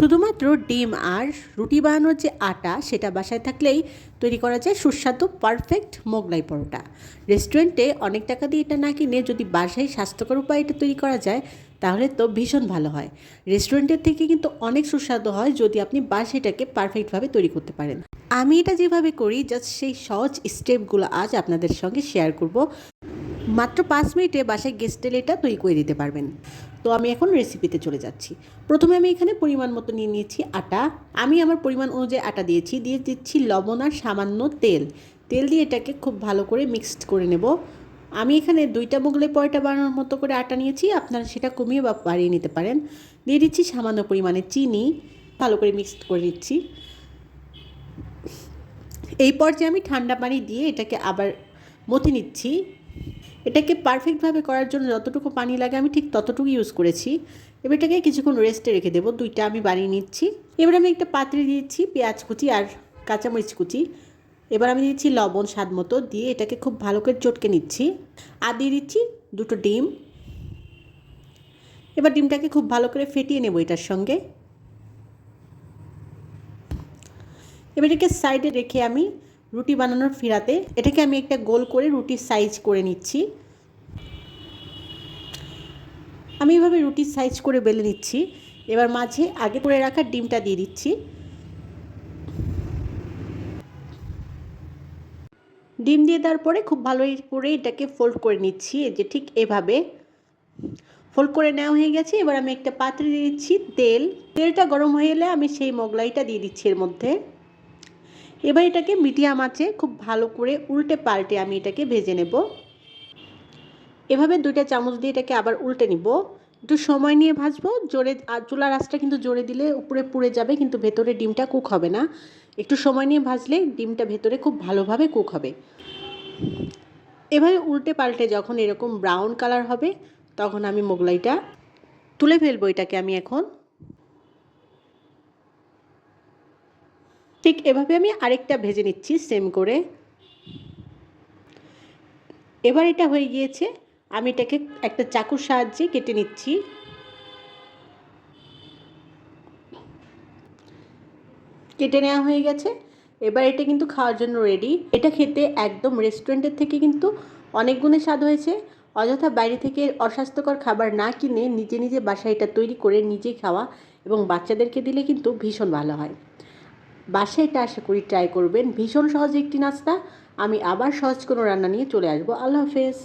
শুধুমাত্র ডিম আর রুটি বানানোর যে আটা, সেটা বাসায় থাকলেই তৈরি করা যায় সুস্বাদু পারফেক্ট মোগলাই পরোটা। রেস্টুরেন্টে অনেক টাকা দিয়ে এটা না কিনে যদি বাসায় স্বাস্থ্যকর উপায়ে এটা তৈরি করা যায়, তাহলে তো ভীষণ ভালো হয়। রেস্টুরেন্টের থেকে কিন্তু অনেক সুস্বাদু হয় যদি আপনি বাসায় এটাকে পারফেক্টভাবে তৈরি করতে পারেন। আমি এটা যেভাবে করি জাস্ট সেই সহজ স্টেপগুলো আজ আপনাদের সঙ্গে শেয়ার করব। মাত্র পাঁচ মিনিটে বাসায় গেস্ট এটা তৈরি করে দিতে পারবেন। তো আমি এখন রেসিপিতে চলে যাচ্ছি। প্রথমে আমি এখানে পরিমাণ মতো নিয়ে নিয়েছি আটা। আমি আমার পরিমাণ অনুযায়ী আটা দিয়েছি। দিয়ে দিচ্ছি লবণ আর সামান্য তেল। তেল দিয়ে এটাকে খুব ভালো করে মিক্সড করে নেব। আমি এখানে দুইটা মোগলে পরোটা বানানোর মতো করে আটা নিয়েছি। আপনারা সেটা কমিয়ে বা বাড়িয়ে নিতে পারেন। দিয়ে দিচ্ছি সামান্য পরিমাণে চিনি। ভালো করে মিক্সড করে নিচ্ছি। এই পর্যায়ে আমি ঠান্ডা পানি দিয়ে এটাকে আবার মথে নিচ্ছি। এটাকে পারফেক্টভাবে করার জন্য যতটুকু পানি লাগে আমি ঠিক ততটুকু ইউজ করেছি। এবার এটাকে কিছুক্ষণ রেস্টে রেখে দেবো, দুইটা আমি বানিয়ে নিচ্ছি। এবার আমি একটা পাত্রে দিয়েছি পেঁয়াজ কুচি আর কাঁচামরিচ কুচি। এবার আমি দিচ্ছি লবণ স্বাদ মতো দিয়ে এটাকে খুব ভালো করে চটকে নিচ্ছি। আর দিয়ে দিচ্ছি দুটো ডিম। এবার ডিমটাকে খুব ভালো করে ফেটিয়ে নেব এটার সঙ্গে। এবার এটাকে সাইডে রেখে আমি রুটি বানানোর ফিরাতে এটাকে আমি একটা গোল করে রুটির সাইজ করে নিচ্ছি। আমি এভাবে রুটির সাইজ করে বেলে নিচ্ছি। এবার মাঝে আগে করে রাখা ডিমটা দিয়ে দিচ্ছি। ডিম দিয়ে দেওয়ার পরে খুব ভালো করে এটাকে ফোল্ড করে নিচ্ছি, এই যে ঠিক এভাবে। ফোল্ড করে নেওয়া হয়ে গেছে। এবার আমি একটা পাত্রে দিয়ে দিচ্ছি তেল। তেলটা গরম হয়ে এলে আমি সেই মোগলাইটা দিয়ে দিচ্ছি এর মধ্যে। এবার এটাকে মিডিয়াম আছে খুব ভালো করে উল্টে পাল্টে আমি এটাকে ভেজে নেব। এভাবে দুইটা চামচ দিয়ে এটাকে আবার উল্টে নিব। একটু সময় নিয়ে ভাজবো। জোরে চুলার আঁচটা কিন্তু জোরে দিলে উপরে পুড়ে যাবে, কিন্তু ভেতরে ডিমটা কুক হবে না। একটু সময় নিয়ে ভাজলে ডিমটা ভেতরে খুব ভালোভাবে কুক হবে। এভাবে উল্টে পাল্টে যখন এরকম ব্রাউন কালার হবে, তখন আমি মোগলাইটা তুলে ফেলব এটাকে আমি এখন। ঠিক এভাবে আমি আরেকটা ভেজে নিচ্ছি সেম করে। এবার এটা হয়ে গিয়েছে, আমি এটাকে একটা চাকুর সাহায্যে কেটে নিচ্ছি। কেটে নেওয়া হয়ে গেছে। এবার এটা কিন্তু খাওয়ার জন্য রেডি এটা খেতে একদম রেস্টুরেন্টের থেকে কিন্তু অনেক গুণে স্বাদ হয়েছে। অযথা বাইরে থেকে অস্বাস্থ্যকর খাবার না কিনে নিজে নিজে বাসায় এটা তৈরি করে নিজে খাওয়া এবং বাচ্চাদেরকে দিলে কিন্তু ভীষণ ভালো হয়। বাসায় এটা আশা করি ট্রাই করবেন। ভীষণ সহজ একটি নাস্তা। আমি আবার সহজ কোনো রান্না নিয়ে চলে আসব। আল্লাহ হাফেজ।